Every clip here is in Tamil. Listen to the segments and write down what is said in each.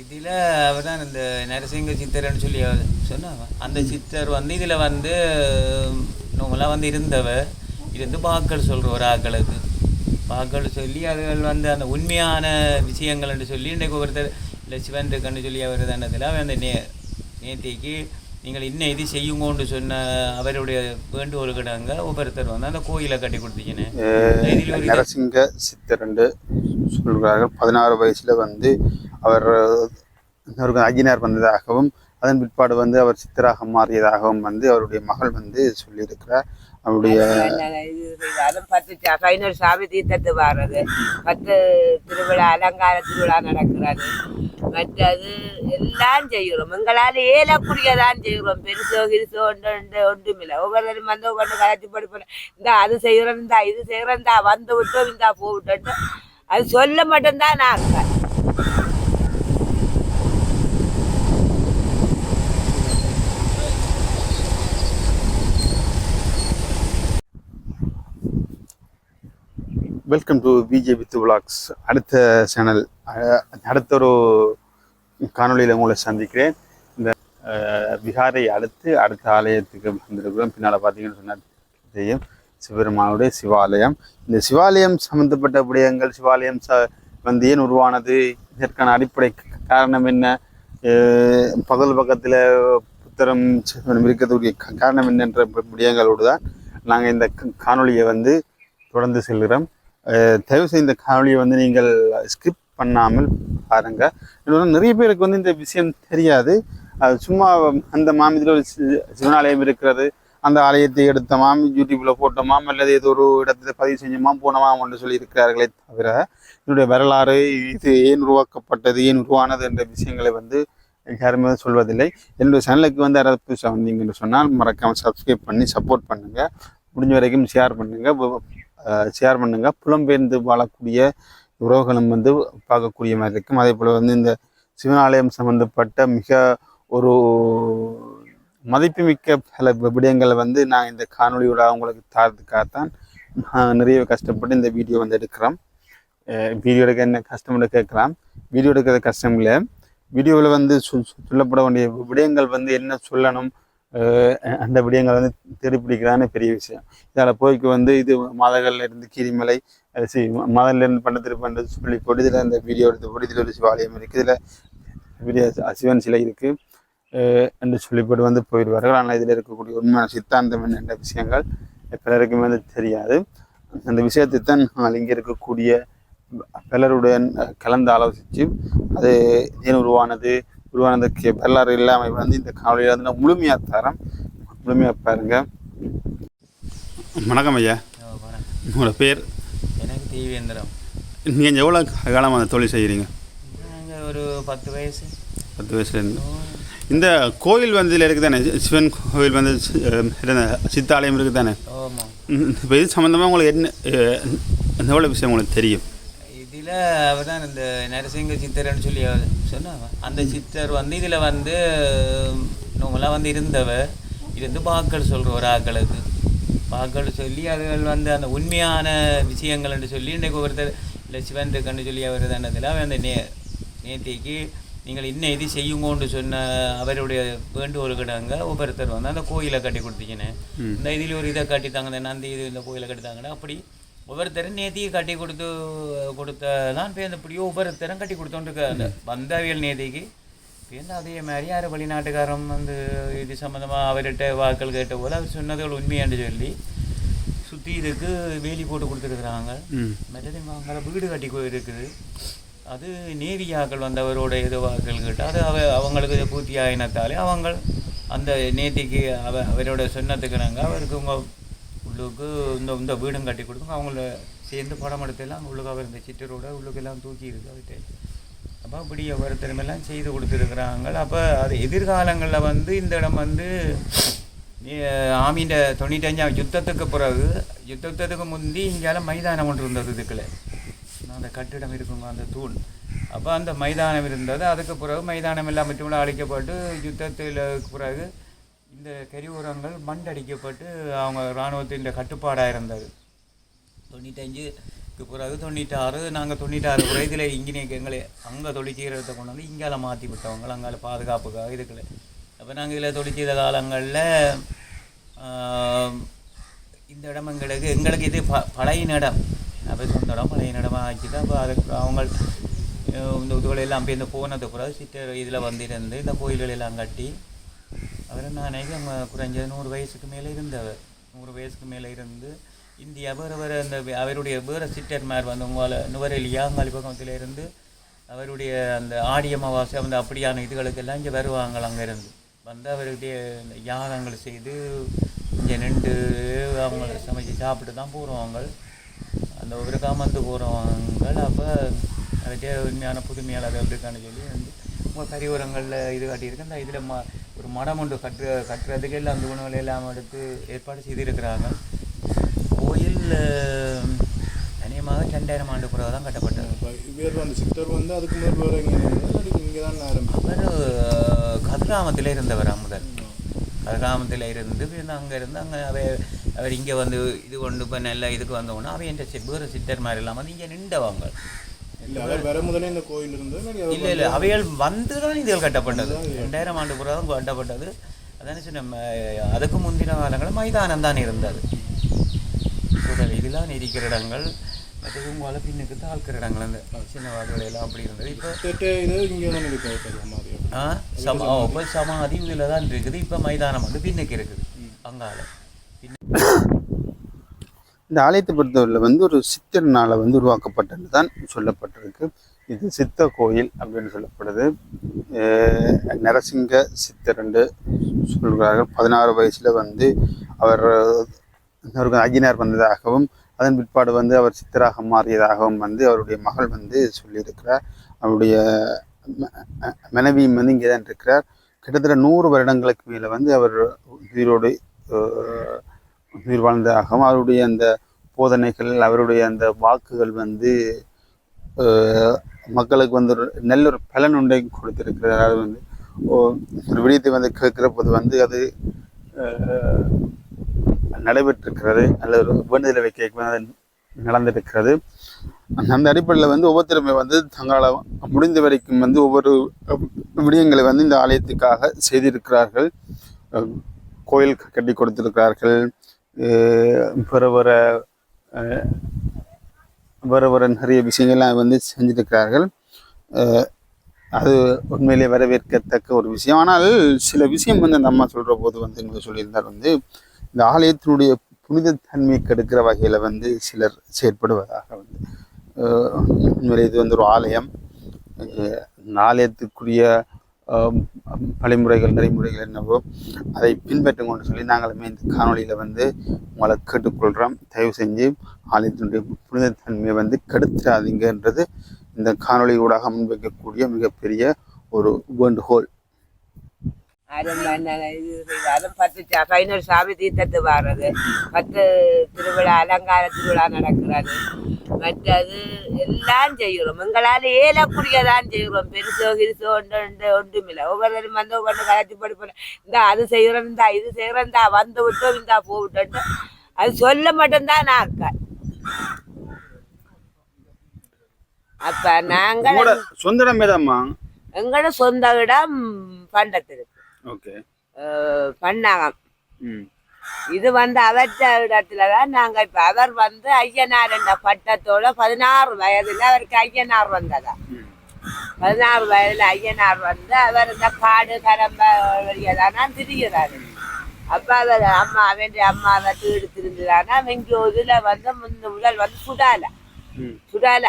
இதில் அவர் தான் இந்த நரசிங்க சித்தர்னு சொல்லி சொன்னாங்க. அந்த சித்தர் வந்து இதில் வந்து நம்மளாம் வந்து இருந்தவ இருந்து பாக்கள் சொல்கிற ஒரு ஆக்களுக்கு பாக்கள் சொல்லி அதுகள் வந்து அந்த உண்மையான விஷயங்கள்னு சொல்லி இன்றைக்கு ஒருத்தர் இல்லை சிவன் இருக்குன்னு சொல்லி அவர் தானதில் அவன் அந்த நே நேத்திக்கு நீங்கள் இன்னும் இது செய்யுங்கோன்னு சொன்ன அவருடைய வேண்டுகோள் கிடங்க ஒவ்வொருத்தர் வந்து அந்த கோயிலை கட்டி இது- நரசிங்க சித்தர் என்று சொல்கிறார்கள். பதினாறு வயசுல வந்து அவர் அஜினார் வந்ததாகவும் அதன் பிற்பாடு வந்து அவர் சித்தராக மாறியதாகவும் வந்து அவருடைய மகள் வந்து சொல்லியிருக்கிறார். அவருடைய பத்து சாமி தீர்த்தத்து வர்றது பத்து திருவிழா அலங்கார திருவிழா நடக்கிறது. மற்றது எல்லாம் செய்கிறோம். எங்களால் ஏலக்கூடியதான் செய்கிறோம். பெருசோ கிருசோ ஒன்று ஒன்று ஒன்றுமில்லை. ஒவ்வொருத்தரும் வந்து ஒவ்வொன்று கலாச்சி படிப்போம். இந்த அது செய்கிறோம் இந்தா இது செய்கிறோம் இந்தா வந்து விட்டோம் இந்தா போ விட்டோம். அது சொல்ல மட்டும்தான் நாங்கள். வெல்கம் டு பிஜேபி வித் அடுத்த சேனல் அடுத்த ஒரு காணொளியில் உங்களை சந்திக்கிறேன். இந்த பீகாரை அடுத்து அடுத்த ஆலயத்துக்கு வந்திருக்கிறோம். பின்னால் பார்த்தீங்கன்னு சொன்னால் தெரியும் சிவபெருமானுடைய சிவாலயம். இந்த சிவாலயம் சம்மந்தப்பட்ட விடயங்கள் சிவாலயம் ச வந்து ஏன் உருவானது? இதற்கான அடிப்படை காரணம் என்ன? பகல் பக்கத்தில் புத்தரம் இருக்கக்கூடிய காரணம் என்னன்ற விடயங்களோடு தான் நாங்கள் இந்த க- வந்து தொடர்ந்து செல்கிறோம். தயவு செய்து இந்த காணொலியை வந்து நீங்கள் ஸ்கிப் பண்ணாமல் பாருங்க. இன்னொன்று நிறைய பேருக்கு வந்து இந்த விஷயம் தெரியாது. அது சும்மா அந்த மாமியத்தில் ஒரு சி- சிவனாலயம் இருக்கிறது. அந்த ஆலயத்தை எடுத்தமாம் யூடியூப்ல போட்டோமாம் அல்லது ஏதோ ஒரு இடத்துல பதிவு செஞ்சோமாம் போனோமாம் என்று சொல்லி இருக்கிறார்களே தவிர இதனுடைய வரலாறு இது ஏன் உருவாக்கப்பட்டது ஏன் உருவானது என்ற விஷயங்களை வந்து யாருமே சொல்வதில்லை. என்னுடைய சேனலுக்கு வந்து யாராவது புதுசாக வந்தீங்கன்னு சொன்னால் மறக்காமல் சப்ஸ்கிரைப் பண்ணி சப்போர்ட் பண்ணுங்கள் முடிஞ்ச வரைக்கும் ஷேர் பண்ணுங்கள் ஷேர் பண்ணுங்க. புலம்பெயர்ந்து வாழக்கூடிய உறவுகளும் வந்து பார்க்கக்கூடிய மாதிரி இருக்கும். அதே போல் வந்து இந்த சிவனாலயம் சம்பந்தப்பட்ட மிக ஒரு மதிப்புமிக்க பல விடயங்களை வந்து நான் இந்த காணொலியோட உங்களுக்கு தாரதுக்காகத்தான் நான் நிறைய கஷ்டப்பட்டு இந்த வீடியோ வந்து எடுக்கிறோம். வீடியோ எடுக்க என்ன கஷ்டம் கேட்கலாம். வீடியோ எடுக்கிறது கஷ்டம் இல்லை. வீடியோவில் வந்து சொல்லப்பட வேண்டிய விடயங்கள் வந்து என்ன சொல்லணும் அந்த விடயங்கள் வந்து தேடி பிடிக்கிறான்னு பெரிய விஷயம். இதால் போய்க்கு வந்து இது மாதகல்ல இருந்து கீரிமலை சி மாதல்ல இருந்து பண்ண சொல்லி போட்டு இதில் அந்த வீடியோ எடுத்து போட்டு இதில் ஒரு சிவாலயம் இருக்குது இதில் பெரிய சிவன் சிலை இருக்குது என்று சொல்லி போட்டு வந்து போயிடுவார்கள் ஆனால் இதில் இருக்கக்கூடிய உண்மையான சித்தாந்தம் என்ற விஷயங்கள் பலருக்குமே வந்து தெரியாது. அந்த விஷயத்தை தான் நாங்கள் இங்கே இருக்கக்கூடிய பலருடன் கலந்து ஆலோசித்து அது ஏன் உருவானது உருவானதுக்கு வரலாறு இல்லாமல் வந்து இந்த காணொலியில் வந்து நான் முழுமையாக தரேன் முழுமையாக பாருங்க வணக்கம் ஐயா. உங்களோட பேர் எனக்கு தீவேந்திரம் நீங்கள் எவ்வளோ காலமாக அந்த தொழில் செய்கிறீங்க நாங்கள் ஒரு பத்து வயசு பத்து வயசுலேருந்து இந்த கோயில் வந்து இதில் இருக்குது தானே சிவன் கோயில் வந்து சித்தாலயம் இருக்குது தானே இப்போ இது சம்மந்தமாக உங்களுக்கு என்ன எவ்வளோ விஷயம் உங்களுக்கு தெரியும் இதில் அவர் தான் இந்த நரசிங்க சித்தர்னு சொல்லி சொன்னாங்க. அந்த சித்தர் வந்து இதில் வந்து நம்மளாம் வந்து இருந்தவ இருந்து பாக்கள் சொல்கிற ஒரு ஆக்களுக்கு பாக்கள் சொல்லி அதுகள் வந்து அந்த உண்மையான விஷயங்கள்னு சொல்லி இன்றைக்கு ஒருத்தர் இல்லை சிவன் இருக்குன்னு சொல்லி அவர் தானதில் அவன் அந்த நே நேத்திக்கு நீங்கள் இன்னும் இது செய்யுங்கோன்னு சொன்ன அவருடைய வேண்டுகோள் கிடங்க ஒவ்வொருத்தர் வந்து அந்த கோயிலை கட்டி கொடுத்தீங்கன்னு. இந்த இதில் ஒரு இதை கட்டித்தாங்க இந்த நந்தி இது இந்த கோயிலை கட்டித்தாங்கன்னா அப்படி ஒவ்வொருத்தரும் நேத்திக்கு கட்டி கொடுத்து கொடுத்ததான் இப்போ இந்த இப்படியோ ஒவ்வொருத்தரும் கட்டி கொடுத்தோன்ட்டு அந்த வந்தவியல் நேத்திக்கு இப்போ அதே மாதிரி யார் வெளிநாட்டுக்காரன் வந்து இது சம்மந்தமாக அவர்கிட்ட வாக்கள் கேட்ட போது அவர் சொன்னதுகள் உண்மையான்னு சொல்லி சுற்றி இதுக்கு வேலி போட்டு கொடுத்துருக்குறாங்க. மற்றது அங்கே வீடு கட்டி இருக்குது அது நேவியாக்கள் வந்தவரோட ஏதோ வாக்கள் கேட்டு அது அவ அவங்களுக்கு இது பூர்த்தி ஆயினத்தாலே அவங்க அந்த நேத்திக்கு அவ அவரோட சொன்னதுக்கு நாங்கள் அவருக்கு உங்க உள்ளுக்கு இந்த இந்த வீடும் கட்டி கொடுக்கும். அவங்கள சேர்ந்து படம் எடுத்தெல்லாம் உள்ளுக்காக இருந்த இந்த சிட்டரோட உள்ளுக்கெல்லாம் தூக்கி இருக்கு அவர்கிட்ட. அப்போ அப்படி திறமையெல்லாம் செய்து கொடுத்துருக்குறாங்க. அப்போ அது எதிர்காலங்களில் வந்து இந்த இடம் வந்து ஆமீண்ட தொண்ணூத்தஞ்சாம் யுத்தத்துக்கு பிறகு யுத்தத்துக்கு முந்தி இங்கேயால மைதானம் ஒன்று இருந்தது இதுக்குள்ள. அந்த கட்டிடம் இருக்குங்க அந்த தூண். அப்போ அந்த மைதானம் இருந்தது. அதுக்கு பிறகு மைதானம் எல்லாம் மட்டும் அழிக்கப்பட்டு யுத்தத்தில் பிறகு இந்த கரிவுரங்கள் மண்டடிக்கப்பட்டு அவங்க இராணுவத்தின் கட்டுப்பாடாக இருந்தது. தொண்ணூத்தஞ்சுக்கு இதுக்கு பிறகு தொண்ணூற்றாறு நாங்கள் தொண்ணூற்றாறு வயதில் இதில் எங்களை அங்கே தொழிற்சீரத்தை கொண்டு வந்து இங்கால மாற்றி விட்டவங்க அங்கால பாதுகாப்புக்காக இதுக்குள்ள அப்போ நாங்கள் இதில் தொழிற்சீர காலங்களில் இந்த இடம் எங்களுக்கு எங்களுக்கு இது ப பழைய இடம். அப்போ சொந்த இடம் பழைய இடமாக ஆச்சு தான் அப்போ அதுக்கு அவங்க இந்த இதுகளெல்லாம் போய் இந்த போனதுக்கு பிறகு சித்தர் இதில் வந்திருந்து இந்த கோயில்கள் எல்லாம் கட்டி அவர் நான் அவங்க குறைஞ்சது நூறு வயசுக்கு மேலே இருந்தவர் நூறு வயசுக்கு மேலே இருந்து இந்தியா அவர் அவர் அந்த அவருடைய வேறு சிட்டர்மார் வந்து உங்களை நுவரெலியா அங்காளி பக்கத்தில் இருந்து அவருடைய அந்த ஆடி அமாவாசை அந்த அப்படியான இதுகளுக்கெல்லாம் இங்கே வருவாங்க அங்கேருந்து வந்து அவருடைய இந்த யாகங்கள் செய்து இங்கே நின்று அவங்க சமைச்சு சாப்பிட்டு தான் போகிறவங்க அந்த ஒரு காமந்து போகிறவங்க அப்போ அதுக்கே உண்மையான புதுமையாளர்கள் இருக்கான்னு சொல்லி வந்து உங்கள் கரிவரங்களில் இது காட்டியிருக்கு. அந்த இதில் ம ஒரு மடம் ஒன்று கட்டுற கட்டுறதுக்கு எல்லாம் அந்த உணவுகளை எல்லாம் எடுத்து ஏற்பாடு செய்திருக்கிறாங்க. கோயில் அநேகமாக ரெண்டாயிரம் ஆண்டு பிறகு தான் கட்டப்பட்டது. இவர் வந்து சித்தர் வந்து அதுக்கு முதல் வேற இங்கே தான் அவர் கதிராமத்தில் இருந்தவர் முதல். கதிராமத்தில் இருந்து அங்கே இருந்து அங்கே அவை அவர் இங்கே வந்து இது கொண்டு இப்போ நல்ல இதுக்கு வந்தோன்னா அவை என்ற வேறு சித்தர் மாதிரி இல்லாமல் வந்து இங்கே நின்றவங்க. இல்ல இல்லை அவைகள் வந்து தான் இதுகள் கட்டப்பட்டது. ரெண்டாயிரம் ஆண்டு பிறகு தான் கட்டப்பட்டது. அதானே சொன்ன அதுக்கு முந்தின காலங்களில் மைதானம் தான் இருந்தது. இதெல்லாம் இருக்கிற இடங்கள். மற்றது உங்களால் பின்னுக்கு தாழ்க்கிற இடங்கள் அந்த சின்ன வாடுகள் எல்லாம் அப்படி இருந்தது. இப்போ சமாதி இதில் தான் இருக்குது. இப்போ மைதானம் வந்து பின்னுக்கு இருக்குது. அங்கால. இந்த ஆலயத்தை பொறுத்தவரையில் வந்து ஒரு சித்தர்னால வந்து உருவாக்கப்பட்டது தான் சொல்லப்பட்டிருக்கு. இது சித்த கோயில் அப்படின்னு சொல்லப்படுது. நரசிங்க சித்தர் என்று சொல்கிறார்கள். பதினாறு வயசில் வந்து அவர் அவருக்கு அஜினார் வந்ததாகவும் அதன் பிற்பாடு வந்து அவர் சித்தராக மாறியதாகவும் வந்து அவருடைய மகள் வந்து சொல்லியிருக்கிறார். அவருடைய ம- மனைவியும் வந்து இங்கே தான் இருக்கிறார். கிட்டத்தட்ட நூறு வருடங்களுக்கு மேலே வந்து அவர் உயிரோடு உயிர் வாழ்ந்ததாகவும் அவருடைய அந்த போதனைகள் அவருடைய அந்த வாக்குகள் வந்து மக்களுக்கு வந்து ஒரு நல்ல ஒரு பலன் உண்டையும் கொடுத்திருக்கிறார். அதாவது வந்து ஓ- ஒரு விடயத்தை வந்து கேட்குற போது வந்து அது நடைபெற்றிருக்கிறது. அல்லது ஒரு வேண்டுதலை வைக்க நடந்திருக்கிறது. அந்த அடிப்படையில் வந்து ஒவ்வொருத்தருமே வந்து தங்களால் முடிந்த வரைக்கும் வந்து ஒவ்வொரு விடயங்களை வந்து இந்த ஆலயத்துக்காக செய்திருக்கிறார்கள். கோயில் கட்டி கொடுத்திருக்கிறார்கள். வர வர வர வர நிறைய விஷயங்கள்லாம் வந்து செஞ்சிருக்கிறார்கள். அது உண்மையிலே வரவேற்கத்தக்க ஒரு விஷயம். ஆனால் சில விஷயம் வந்து அந்த அம்மா சொல்கிற போது வந்து எங்களுக்கு சொல்லியிருந்தார் வந்து இந்த ஆலயத்தினுடைய புனித தன்மையை கெடுக்கிற வகையில் வந்து சிலர் செயற்படுவதாக வந்து உண்மையிலே இது வந்து ஒரு ஆலயம். இந்த ஆலயத்துக்குரிய வழிமுறைகள் நெறிமுறைகள் என்னவோ அதை பின்பற்றும் கொண்டு சொல்லி நாங்களுமே இந்த காணொளியில் வந்து உங்களை கேட்டுக்கொள்கிறோம் தயவு செஞ்சு ஆலயத்தினுடைய புனிதத்தன்மையை வந்து கெடுத்துடாதீங்கன்றது இந்த காணொலி ஊடாக முன்வைக்கக்கூடிய மிகப்பெரிய ஒரு வேண்டுகோள். செய்தாலும் பத்து பதினோரு சாமி தீர்த்தத்து வாடுறது பத்து திருவிழா அலங்கார திருவிழா நடக்கிறது மற்றது எல்லாம் செய்கிறோம் எங்களால் ஏலக்கூடியதான் செய்கிறோம் பெருசோ கிருசோ ஒன்று ஒன்று ஒன்றுமில்லை ஒவ்வொருத்தரும் வந்து ஒவ்வொன்று கலத்தி படிப்போம் இந்த அது செய்கிறோம் இந்த இது செய்கிறோம் இந்த வந்து விட்டோம் இந்த போவிட்டோம் அது சொல்ல மட்டும்தான் நாக்க அப்ப நாங்கள் சொந்த இடமே தான்மா எங்களோட சொந்த இடம் பண்டத்திற்கு ம். இது வந்து அவற்ற இடத்துல தான் நாங்க இப்ப அவர் வந்து ஐயனார் என்ற பட்டத்தோட பதினாறு வயதுல அவருக்கு ஐயனார் வந்ததா. பதினாறு வயதுல ஐயனார் வந்து அவர் இந்த காடு கரம்ப வழியதானா திரிகிறாரு. அப்ப அவர் அம்மா அவன் அம்மாவை தீடு திருந்துதானா இங்க இதுல வந்து முந்த முதல் வந்து சுடால. சுடால.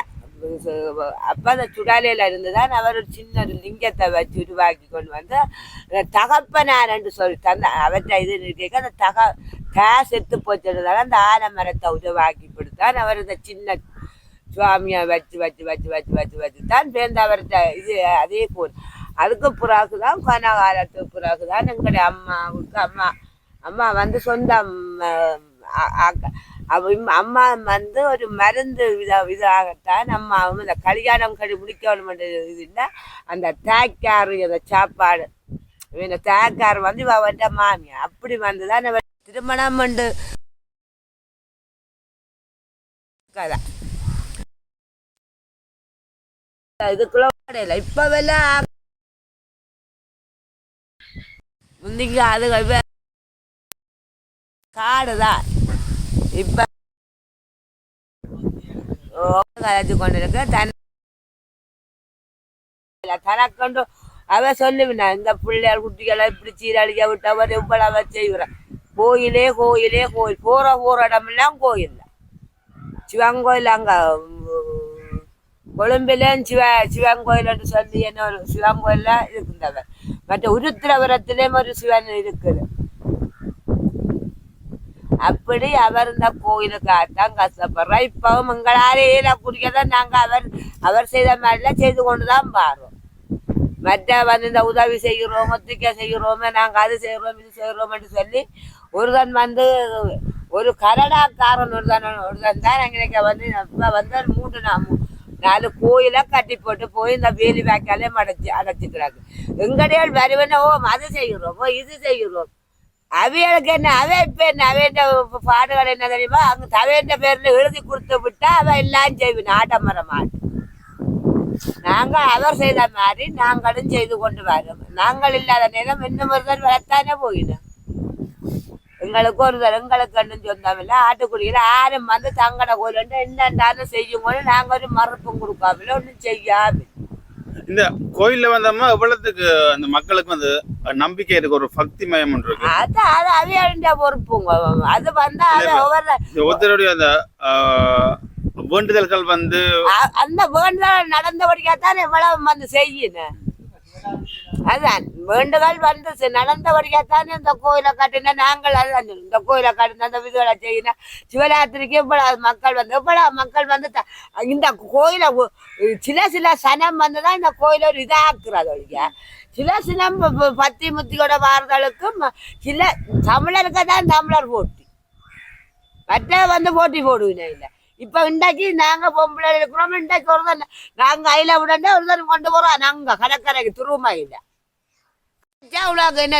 அப்ப அந்த சுடாலையில இருந்துதான் அவர் ஒரு சின்ன ஒரு லிங்கத்தை வச்சு உருவாக்கி கொண்டு வந்து அந்த தகப்பனார் என்று சொல்லி தந்த அவற்றை இது கேட்க அந்த தக தா செத்து போச்சதுனால அந்த ஆலமரத்தை உருவாக்கி கொடுத்தான் அவர் இந்த சின்ன சுவாமியை வச்சு வச்சு வச்சு வச்சு வச்சு வச்சு தான் சேர்ந்து அவர்கிட்ட இது அதே போல் அதுக்கு பிறகு தான் கொன காலத்துக்கு பிறகு தான் எங்களுடைய அம்மாவுக்கு அம்மா அம்மா வந்து சொந்தம் அம்மா வந்து ஒரு மருந்து வித இதாகத்தான் நம்ம அவங்க இந்த கல்யாணம் கடி முடிக்கணும் இது அந்த தேக்காரு அந்த சாப்பாடு. இந்த தேக்கார் வந்து இவ வந்து மாமியா அப்படி வந்துதான் திருமணம் உண்டு. கதை. இதுக்குள்ள இப்ப வெல்லாம் முந்திக்கு அது காடுதான். இப்ப கலைச்சு கொண்டிருக்க. தன் தனக்கொண்டு அவ சொல்லுவினா இந்த பிள்ளையார் குட்டிகளை இப்படி சீரழிக்க விட்டவர் இவ்வளவு செய்கிறான் கோயிலே கோயிலே கோயில். போற போற இடமெல்லாம் கோயில். சிவன் கோயில் அங்க உம், கொழும்பிலேயும் சிவ சிவன் கோயில்னு சொல்லி என்ன ஒரு சிவன் கோயில்ல இருக்கின்றவர் மற்ற உருத்திரபுரத்திலேயும் ஒரு சிவன் இருக்குது. அப்படி அவர் இந்த கோயிலுக்காகத்தான் கஷ்டப்படுறோம் இப்பவும் எங்களாலே ஏல குடிக்கதான் நாங்க அவர் அவர் செய்த மாதிரிலாம் செய்து கொண்டுதான் பாரோம் மற்ற வந்து இந்த உதவி செய்கிறோம் ஒத்திக்க செய்கிறோமே நாங்கள் அது செய்கிறோம் இது செய்கிறோம்னு சொல்லி ஒருதன் வந்து ஒரு கரடாக்காரன் ஒருதன் ஒருதன் தான் எங்களுக்கு வந்து இப்போ வந்து மூன்று நா- நாலு கோயிலை கட்டி போட்டு போய் இந்த வேலி வாய்க்காலே அடைச்சி அடைச்சிக்கிறாங்க. எங்கடையால் வருவன ஓ அது செய்கிறோம் ஓ இது செய்கிறோம். அவைகளுக்கு என்ன அவை இப்ப என்ன அவைய பாடுகள் என்ன தெரியுமா? அங்க தவையன்ற பேர்ல எழுதி கொடுத்து விட்டா அவ எல்லாம் செய்வேன் ஆட்டமரம் மாட்டோம் நாங்கள் அவர் செய்த மாதிரி நாங்களும் செய்து கொண்டு வரோம். நாங்கள் இல்லாத நேரம் இன்னும் ஒருத்தர் வளர்த்தானே போயிடும். எங்களுக்கு ஒரு எங்களுக்கு கண்ணும் சொந்தமில்ல. ஆட்டுக்குடியில் யாரும் வந்து தங்கட கோயில் என்னென்றாலும் செய்யும் போது நாங்கள் ஒரு மறுப்பும் கொடுக்காமல ஒன்றும் செய்யாமல் இந்த கோயில்ல வந்தோம்னா எவ்வளவுக்கு அந்த மக்களுக்கு வந்து நம்பிக்கை இருக்கு ஒரு பக்தி மயம் இருக்கு? அது அது அவையாண்ட பொறுப்புங்க அது வந்தா அது ஒருத்தருடைய அந்த வேண்டுதல்கள் வந்து அந்த வேண்டுதல் நடந்தபடியாத்தான் எவ்வளவு வந்து செய்யணும் அதான் வேண்டுதல் வந்து செ- நடந்தபடியாத்தானே இந்த கோயிலை கட்டினா நாங்கள் அதான் இந்த கோயிலை கட்டினா அந்த விதுகளை செய்யணும் சிவராத்திரிக்கு எப்படா மக்கள் வந்து எப்படா மக்கள் வந்து இந்த கோயிலை சில சில சனம் வந்து தான் இந்த கோயில ஒரு இதாக்குறது ஒழிய. சில சினம் பத்தி முத்தியோட வார்களுக்கும் சில தமிழருக்கு தான் தமிழர் போட்டி. மற்ற வந்து போட்டி போடுவினே இல்லை இப்ப இன்றைக்கு நாங்க பொம்பளை இருக்கிறோம் ஒரு தானே. நாங்க அயில விடண்டே ஒருத்தன் கொண்டு போறோம். நாங்க கடற்கரைக்கு துருமையில இல்ல என்ன?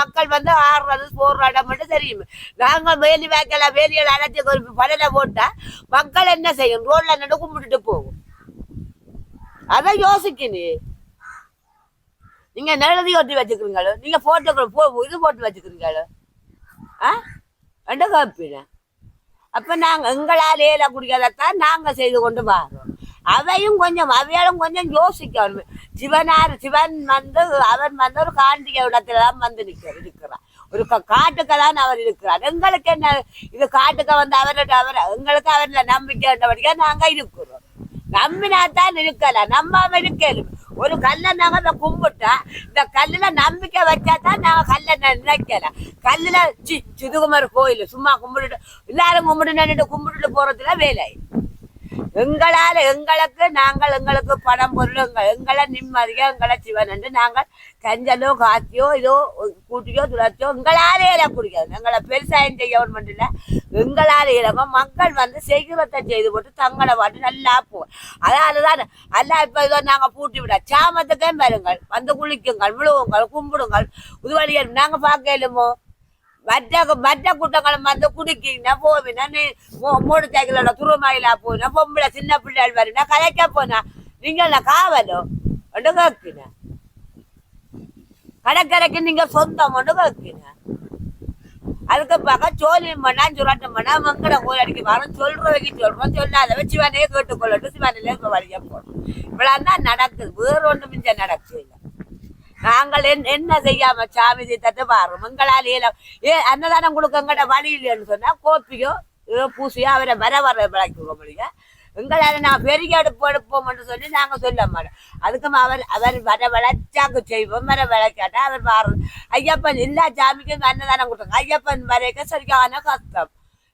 மக்கள் வந்து ஆடுறது போடுற இடம் மட்டும் தெரியும். நாங்க வேலி வேக்கல வேலியில் அடைச்சி ஒரு படலை போட்டா மக்கள் என்ன செய்யும்? ரோட்ல நடு கும்பிட்டுட்டு போகும். அதான் யோசிக்கணும் நீங்க நிழதி ஒட்டி வச்சுக்கிறீங்களோ? நீங்க போட்டோ போ இது போட்டு வச்சுக்கிறீங்களோ? ஆ? ரெண்டு காப்பின அப்போ நாங்கள் எங்களால் ஏல குடிக்கிறதைத்தான் நாங்கள் செய்து கொண்டு வரோம் அவையும் கொஞ்சம் அவையாலும் கொஞ்சம் யோசிக்கணும். சிவனார் சிவன் வந்து அவன் வந்து ஒரு காண்டிகை இடத்துல தான் வந்து நிற்க இருக்கிறார். ஒரு கா- தான் அவர் இருக்கிறார். எங்களுக்கு என்ன இது காட்டுக்க வந்து அவர்கிட்ட அவர் எங்களுக்கு அவர்ல நம்பிக்கை உண்டபடியா நாங்கள் இருக்கிறோம். நம்பினாத்தான் இருக்கல நம்பாம இருக்கலும் ஒரு கல்லை நாங்கள் கும்பிட்டா இந்த கல்லில் நம்பிக்கை வச்சா தான் நாங்கள் கல்லை நினைக்கல. கல்லில் சி சிதுகுமார் கோயில் சும்மா கும்பிட்டுட்டு எல்லாரும் கும்பிட்டு நின்றுட்டு கும்பிட்டுட்டு போகிறதுல வேலை. எங்களால எங்களுக்கு நாங்கள் எங்களுக்கு பணம் பொருள் எங்க- எங்களை நிம்மதியோ எங்களை சிவன் என்று நாங்கள் கஞ்சலோ காத்தியோ இதோ கூட்டியோ துளர்ச்சியோ எங்களாலே இல எங்களை பெருசாயம் செய்ய இல்லை எங்களால் இலங்க மக்கள் வந்து செய்கிறத செய்து போட்டு தங்களை பாட்டு நல்லா போ அதாலதான் அல்லா இப்ப இதோ நாங்கள் பூட்டி விட சாமத்துக்கே பாருங்கள் வந்து குளிக்குங்கள் விழுவுங்கள் கும்பிடுங்கள். உதுவழியல் நாங்கள் பார்க்க இயலுமோ? மற்ற மற்ற கூட்டங்களும் வந்து குடிக்கிங்கன்னா போவீங்கன்னா மூணு சைக்கிளோட துருமாயிலா போனா பொம்பளை சின்ன பிள்ளைகள் வருனா கலைக்க போனா நீங்க காவலோ? ஒன்று கேட்கின கடற்கரைக்கு நீங்க சொந்தம் ஒன்று கேட்கின அதுக்கு பார்க்க சோழியம் பண்ணா சுரட்டம் பண்ணா மங்கள கோயிலடிக்கு வரோம். சொல்றவைக்கு சொல்றோம். சொல்லாத வேணையே கேட்டுக்கொள்ளட்டும். சிவனிலே வழியா போடும் இவ்வளவு தான் நடக்குது. வேற ஒன்றும் மிஞ்ச நடக்குது நாங்கள் என்ன செய்யாம சாமி தட்டு பாரு எங்களால் ஏல ஏ அன்னதானம் கொடுக்க எங்கட வழி இல்லைன்னு சொன்னா கோப்பியோ பூசியோ அவரை வர வர விளக்குவோம் முடிய எங்களால் நான் பெரிய அடுப்பு எடுப்போம்னு சொல்லி நாங்கள் சொல்ல மாட்டோம். அதுக்கும் அவர் அவர் வர விளைச்சாக்கு செய்வோம் வர விளைக்காட்டா அவர் பாரு ஐயப்பன் எல்லா சாமிக்கும் அன்னதானம் கொடுத்தாங்க. ஐயப்பன் வரைக்கும் சரியான கஷ்டம்.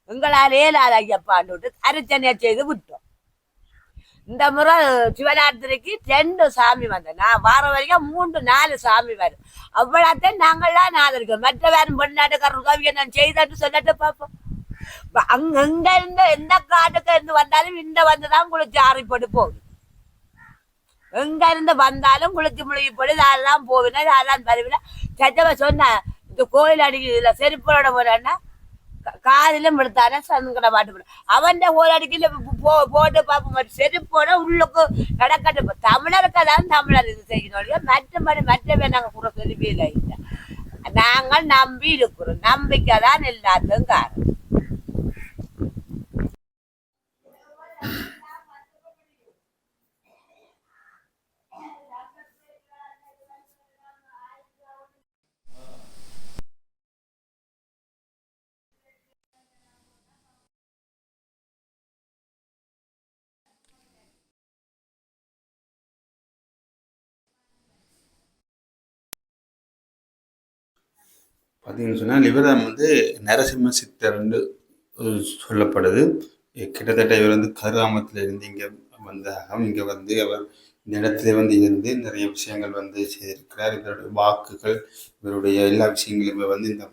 எங்களால் ஏலாத ஐயப்பான்னு விட்டு அரிச்சனையை செய்து விட்டோம். இந்த முறை சிவராத்திரிக்கு ரெண்டு சாமி வந்தேன். நான் வார வரைக்கும் மூன்று நாலு சாமி வரும். அவ்வளோத்தையும் நாங்கள்லாம் ஆதரிக்கிறோம் மற்ற வேறு பொன்னாட்டுக்காரர் கவியை நான் செய்தேன்னு சொல்லிட்டு பார்ப்போம். ப- அங்க இருந்து எந்த காட்டுக்கு இருந்து வந்தாலும் இந்த வந்துதான் குளிச்சு ஆறி போட்டு போகுது. எங்க இருந்து வந்தாலும் குளிச்சு முழுகி போட்டு இதெல்லாம் போவினா இதெல்லாம் வருவினா சத்தவ சொன்ன இந்த கோயில் அடி செருப்போட போறேன்னா க- காதிலும் விழுத்தானே சங்கட பாட்டு அவன் ஓரடிக்கல போட்டு பார்ப்போம் செருப்போட உள்ளுக்கு நடக்கட்டும் தமிழருக்கு தான் தமிழர் இது செய்யணும் மற்றபடி மற்றவே நாங்கள் கூட செருப்பியில் இல்லை நாங்கள் நம்பி இருக்கிறோம் நம்பிக்கை தான் எல்லாத்துக்கும் காரணம் பார்த்தீங்கன்னு சொன்னால் லிபரம் வந்து நரசிம்ம சித்தர்ன்னு சொல்லப்படுது. கிட்டத்தட்ட இவர் வந்து கருகாமத்தில் இருந்து இங்கே வந்ததாக இங்கே வந்து அவர் இந்த இடத்துல வந்து இருந்து நிறைய விஷயங்கள் வந்து செய்திருக்கிறார். இவருடைய வாக்குகள் இவருடைய எல்லா விஷயங்களுமே வந்து இந்த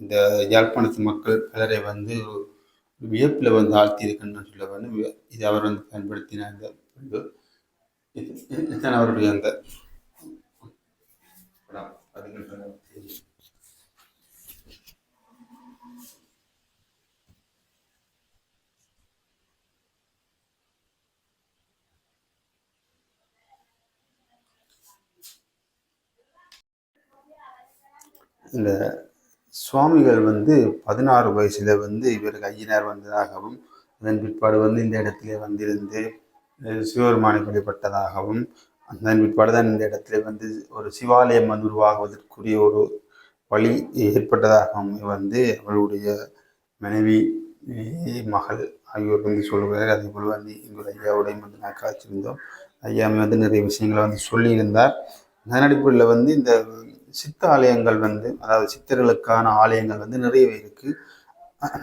இந்த யாழ்ப்பாணத்து மக்கள் பலரை வந்து வியப்பில் வந்து ஆழ்த்தியிருக்குன்னு சொல்ல வந்து இது அவர் வந்து பயன்படுத்தினார் இந்த பண்பு. இதுதான் அவருடைய அந்த படம். பார்த்தீங்கன்னு சொன்னா தெரியும். இந்த சுவாமிகள் வந்து பதினாறு வயசுல வந்து இவருக்கு ஐயனார் வந்ததாகவும் அதன் பிற்பாடு வந்து இந்த இடத்துல வந்திருந்து சிவபெருமானை வழிபட்டதாகவும் அதன் பிற்பாடு தான் இந்த இடத்துல வந்து ஒரு சிவாலயம் வந்து உருவாகுவதற்குரிய ஒரு வழி ஏற்பட்டதாகவும் வந்து அவருடைய மனைவி மகள் ஆகியோர் வந்து சொல்கிறார் அதே போல் வந்து எங்கள் ஐயாவுடைய வந்து நான் காய்ச்சிருந்தோம் ஐயாமே வந்து நிறைய விஷயங்களை வந்து சொல்லியிருந்தார். அதன் அடிப்படையில் வந்து இந்த சித்த ஆலயங்கள் வந்து அதாவது சித்தர்களுக்கான ஆலயங்கள் வந்து நிறையவே இருக்கு.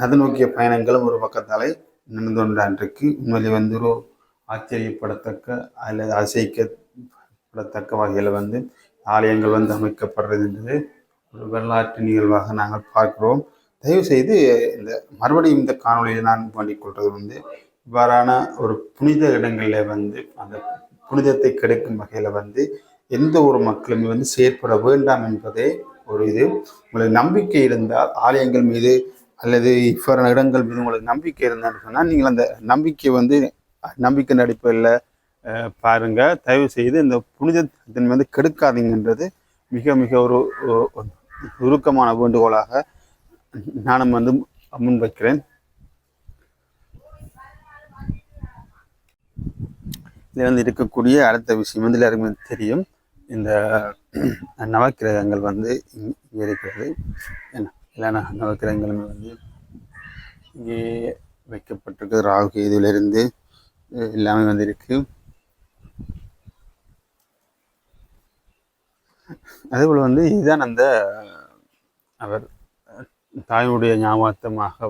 அது நோக்கிய பயணங்களும் ஒரு பக்கத்தாலே நடந்து கொண்டான்றிருக்கு உண்மையிலே வந்து ஒரு ஆச்சரியப்படத்தக்க அல்லது அசைக்கப்படத்தக்க வகையில் வந்து ஆலயங்கள் வந்து அமைக்கப்படுறதுன்றது ஒரு வரலாற்று நிகழ்வாக நாங்கள் பார்க்கிறோம். தயவு செய்து இந்த மறுபடியும் இந்த காணொளியில் நான் பண்ணிக்கொள்வது வந்து இவ்வாறான ஒரு புனித இடங்களில் வந்து அந்த புனிதத்தை கெடுக்கும் வகையில் வந்து எந்த ஒரு மக்களுமே வந்து செயற்பட வேண்டாம் என்பதே ஒரு இது. உங்களுக்கு நம்பிக்கை இருந்தால் ஆலயங்கள் மீது அல்லது இவ்வாறு இடங்கள் மீது உங்களுக்கு நம்பிக்கை இருந்தான்னு சொன்னால் நீங்கள் அந்த நம்பிக்கை வந்து நம்பிக்கை அடிப்படையில் பாருங்க. தயவு செய்து இந்த புனிதத்தின் வந்து கெடுக்காதீங்கன்றது மிக மிக ஒரு ஒரு உருக்கமான வேண்டுகோளாக நானும் வந்து முன்வைக்கிறேன். இதில் வந்து இருக்கக்கூடிய அடுத்த விஷயம் வந்து எல்லாருக்குமே தெரியும். இந்த நவக்கிரகங்கள் வந்து இங்க இருக்கிறது. என்ன? எல்லா நவக்கிரகங்களுமே வந்து இங்கே வைக்கப்பட்டிருக்கு ராகு இதிலிருந்து எல்லாமே வந்துருக்கு. அதேபோல் வந்து இதுதான் அந்த அவர் தாயுடைய ஞாபகத்தமாக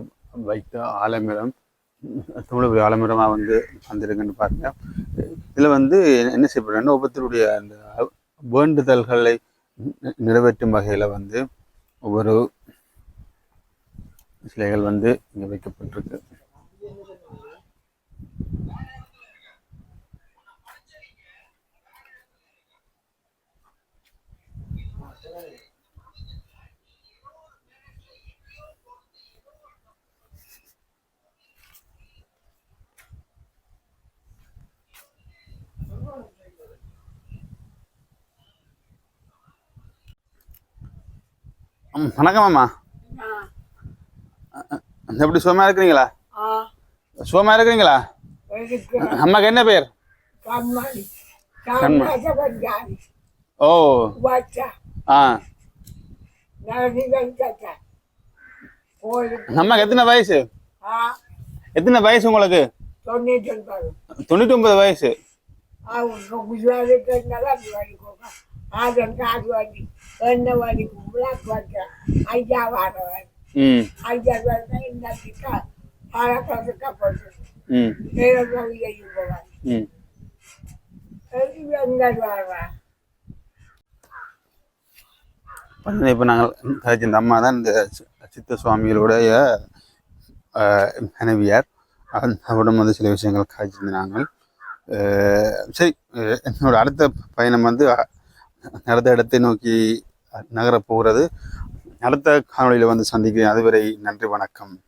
வைத்த ஆலமரம். தமிழ் ஆலமரமாக வந்து வந்திருக்குன்னு பாருங்க. இதில் வந்து என்ன செய்யப்படுறேன்னா ஒவ்வொருத்தருடைய அந்த வேண்டுதல்களை நிறைவேற்றும் வகையில் வந்து ஒவ்வொரு சிலைகள் வந்து இங்கே வைக்கப்பட்டிருக்கு. வணக்கம் அம்மா எப்படி சுகமா இருக்கிறீங்களா? சுகமா இருக்கிறீங்களா? அம்மாக்கு என்ன பேர் ஓ. ஆ. அம்மாக்கு எத்தனை வயசு? ஆ. எத்தனை வயசு உங்களுக்கு? தொண்ணூற்றி ஒன்பது வயசு. ஆதன் காசு வண்டி எண்ணெய் வண்டி பிளாக் வச்சேன் ஐயா வாரவன் ம். ஐயா வந்து இந்த திக்கா போட்டு இப்போ நாங்கள் கதைச்ச இந்த அம்மா தான் இந்த சித்த சுவாமிகளுடைய ஆஹ், மனைவியார். அவ- அவரிடம் வந்து சில விஷயங்கள் காய்ச்சிருந்த நாங்கள் ஆஹ், சரி என்னோட அடுத்த பயணம் வந்து அடுத்த இடத்தை நோக்கி நகரப் போகிறது. அடுத்த காணொலியில் வந்து சந்திக்கிறேன். அதுவரை நன்றி வணக்கம்.